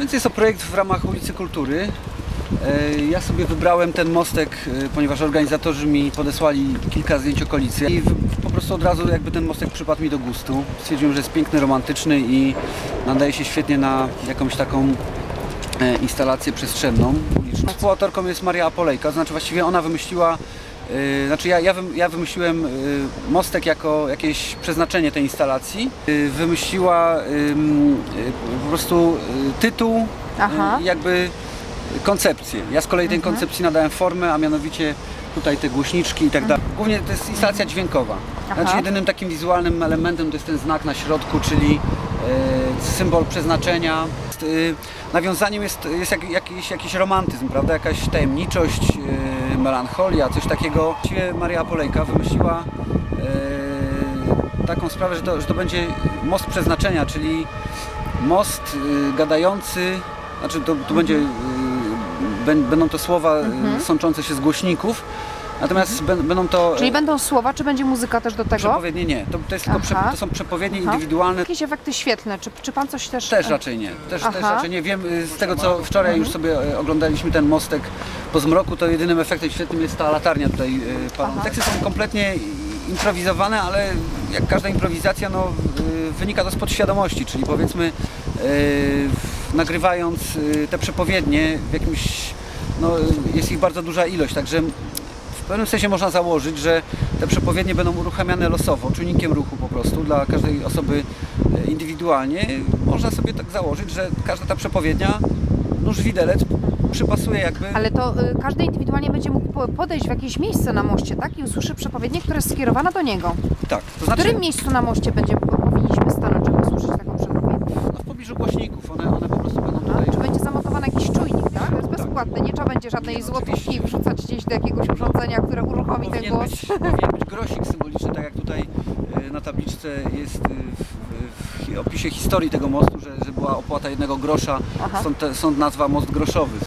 Więc jest to projekt w ramach ulicy Kultury. E, Ja sobie wybrałem ten mostek, e, ponieważ organizatorzy mi podesłali kilka zdjęć okolicy i po prostu od razu jakby ten mostek przypadł mi do gustu. Stwierdziłem, że jest piękny, romantyczny i nadaje się świetnie na jakąś taką e, instalację przestrzenną uliczną. Współautorką jest Maria Apolejka, to znaczy właściwie ona wymyśliła, znaczy ja, ja, ja wymyśliłem e, mostek jako jakieś przeznaczenie tej instalacji. E, Wymyśliła ym, po prostu tytuł, Aha. jakby koncepcję. Ja z kolei tej koncepcji nadałem formę, a mianowicie tutaj te głośniczki i tak dalej. Głównie to jest instalacja dźwiękowa. Znaczy jedynym takim wizualnym elementem to jest ten znak na środku, czyli e, symbol przeznaczenia. Jest, e, nawiązaniem jest, jest jak, jakiś, jakiś romantyzm, prawda? Jakaś tajemniczość, e, melancholia, coś takiego. Właściwie Maria Polejka wymyśliła e, taką sprawę, że to, że to będzie most przeznaczenia, czyli most y, gadający, znaczy to, to będzie, y, bę- będą to słowa y, sączące się z głośników, natomiast bę- będą to Czyli e, będą słowa, czy będzie muzyka też do tego? przepowiednie, nie, to, to, jest tylko prze, to są przepowiednie Aha. indywidualne, Jakieś efekty świetlne, czy, czy pan coś też... też raczej nie, też, też raczej nie, wiem y, z tego co wczoraj już sobie e, oglądaliśmy ten mostek po zmroku, to jedynym efektem świetnym jest ta latarnia tutaj y, paląca. Teksty są kompletnie improwizowane, ale jak każda improwizacja, no, y, wynika to z podświadomości, czyli powiedzmy y, w- nagrywając y, te przepowiednie w jakimś, no, jest ich bardzo duża ilość, także w pewnym sensie można założyć, że te przepowiednie będą uruchamiane losowo, czujnikiem ruchu po prostu dla każdej osoby e, indywidualnie. Można sobie tak założyć, że każda ta przepowiednia, nóż widelec przypasuje jakby... Ale to y, każdy indywidualnie będzie mógł po- podejść w jakieś miejsce na moście, tak? I usłyszy przepowiednię, która jest skierowana do niego. Tak, to W znaczy którym miejscu na moście będzie, powinniśmy stanąć, żeby usłyszeć taką przepowiednię? no, w pobliżu głośników, one, one po prostu będą A, tutaj... czy będzie zamontowany jakiś czujnik, tak? To jest bezpłatne, nie trzeba będzie żadnej złotówki wrzucać gdzieś do jakiegoś urządzenia, które uruchomi ten Powinien głos. być, powinien być grosik symboliczny, tak jak tutaj e, na tabliczce jest e, w, w hi- opisie historii tego mostu, że, że była opłata jednego grosza, Aha. stąd, te, stąd nazwa most groszowy.